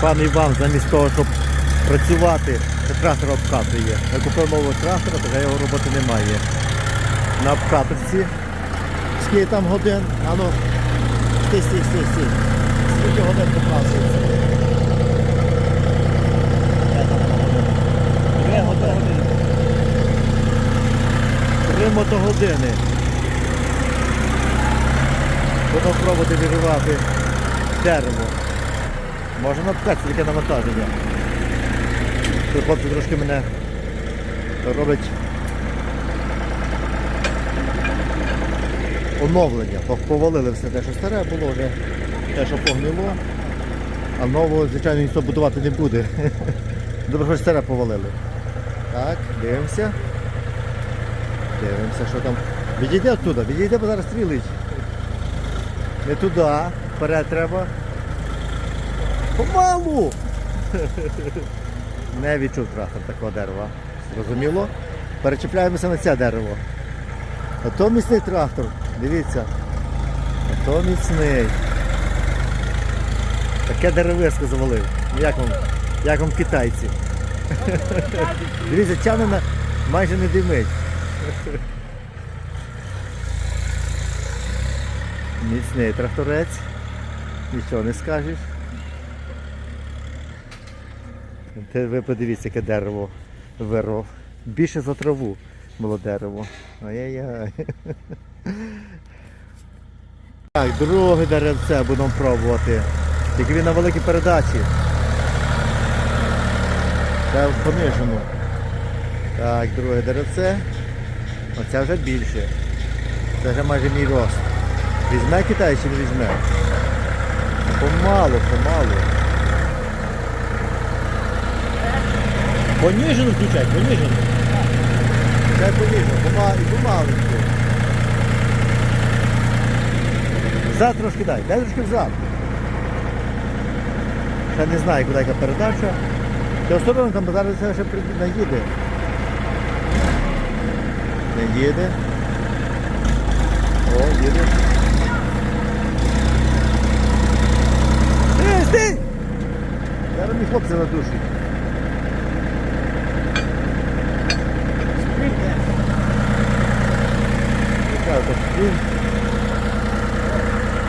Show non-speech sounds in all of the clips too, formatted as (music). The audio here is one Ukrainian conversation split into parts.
Пан Іван замість того, щоб працювати, трактор обкатує. Я купив нового трактора, така його роботи немає. На обкаточці. Скільки там годин? А ну, стій, стій, стій, стій. Скільки годин показується? Три години. Три мотогодини. Будемо пробувати вирівати дерево. Можна напхати тільки навантаження. Тут хлопці трошки мене роблять оновлення. Повалили все те, що старе було вже, те, що погнило. А нового, звичайно, ніхто будувати не буде. (laughs) Добре, що старе повалили. Так, дивимося. Дивимося, що там. Відійде оттуда, відійде, бо зараз стрілить. Не туди, вперед треба. Помалу! (laughs) Не відчув трактор такого дерева. Зрозуміло? Перечіпляємося на це дерево. То міцний трактор, дивіться. А то міцний. Таке деревисько завалив. Ну як вам, як вам китайці? (laughs) Дивіться, тягне майже не димить. Міцний тракторець. Нічого не скажеш. Те ви подивіться, яке дерево виров. Більше за траву було дерево. Ай-яй-яй. (laughs) Так, друге деревце будемо пробувати. Тільки він на великій передачі. Це в понижену. Так, друге деревце. Оце вже більше. Це вже майже мій рост. Візьме Китай чи не візьме? Помалу, помалу. Поніжену включай, поніжену. Це поніжену, помалу і помаленьку. Взад трошки дай, дай трошки взад. Ще не знаю, куди яка передача. Та сторонкам, бо зараз це ще наїде. Не їде. О, їде. Ей, стій! Зараз мені хлопці надушить. Він?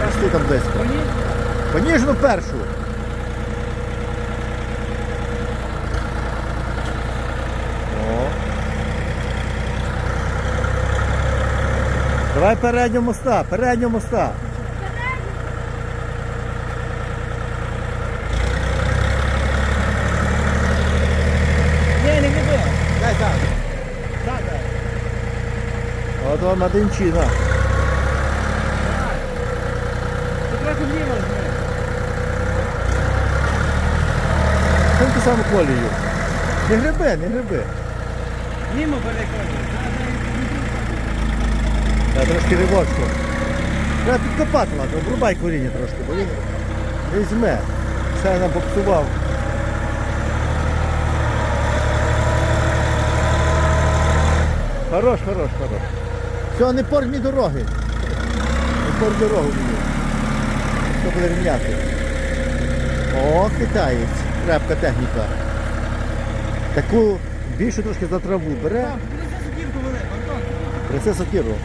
Аж ти там близько. Поніжну першу. О. Давай переднього моста, переднього моста. Ні, не буде. Дай так. Так, так. От вам Мадинчина. Ти трохи вліво жми. Тим ту саму колію. Не гриби, не гриби. Мімо переходить. Я трошки ривочку. Треба підкопати, ладно, обрубай коріння трошки, бо він візьме. Все нам попсував. Хорош, хорош, хорош. Все, не порь мені дороги. Не порь дорогу мені. Що буде рівняти? О, китаєць. Крепка техніка. Таку більшу трошки за траву бере. Принеси сокиру.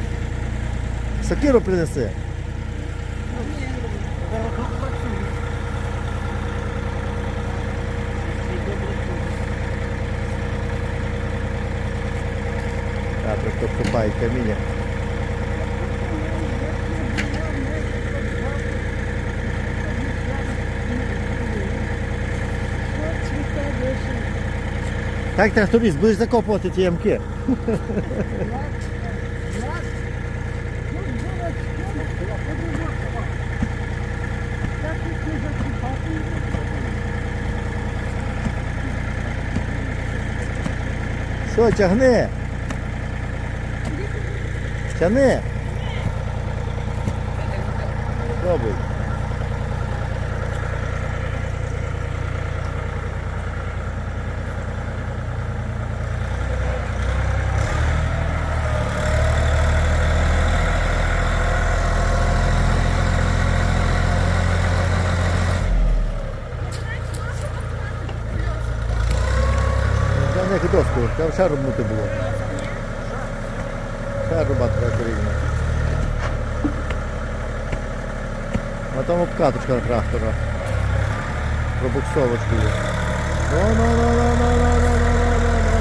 Сокиру принеси. Так, просто вступають каміння. Так, тракторист, будеш закопувати ті ямки. Що, тягни? Тягни. Пробуй. Трохи доску, треба ще рубнути було. Ще рубати треба рівно. А там обкаточка трактора. Пробуксовочку є. Ну, ну, ну, ну, ну, ну, ну, ну, ну, ну, ну.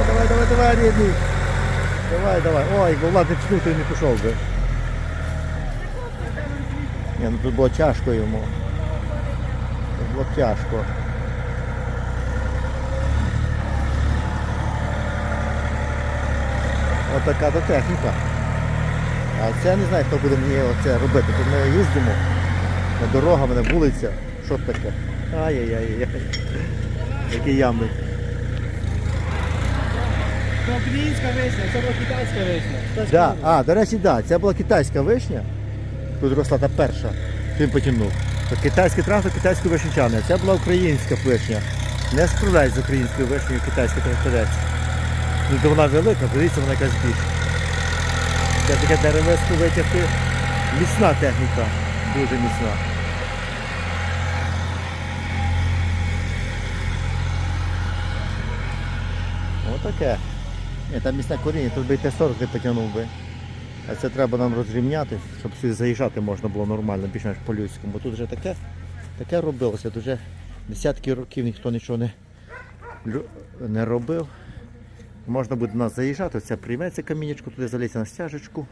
О, давай, давай, давай, рідний. Давай, давай. Ой, бо Влад й не пішов би. Ні, ну тут було тяжко йому. Тут було тяжко. Отака то техніка. А це я не знаю, хто буде мені оце робити. Тут ми їздимо на дорогами, на вулиця. Що таке? Ай-яй-яй. Які ями. Це українська вишня, це була китайська вишня. Да. А, до речі, да, це була китайська вишня. Тут росла та перша, він потягнув. Китайський трактор, китайської вишнячани. А Це була українська вишня. Не справляють з українською вишнею китайський тракторець. Ну, вона велика, дивіться, вона якась більш. Це таке деревеску витягти. Міцна техніка, дуже міцна. Отаке. Ні, там місця коріння, тут би й Т-40 не потягнув би. А це треба нам розрівняти, щоб сюди заїжджати можна було нормально, більш-менш по-людському. Бо тут вже таке, таке робилося. Тут вже десятки років ніхто нічого не, не робив. Можна буде нас заїжджати, це прийметься камінечко, туди залізти на стяжечку.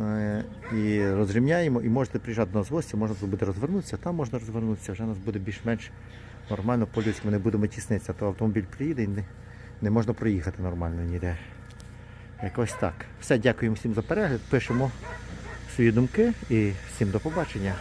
е, І розрівняємо, і можете приїжджати до нас в гості, можна буде розвернутися, там можна розвернутися, вже нас буде більш-менш нормально по-людськи, ми не будемо тіснитися, то автомобіль приїде і не, не можна проїхати нормально ніде. Якось так. Все, дякуємо всім за перегляд. Пишемо свої думки і всім до побачення.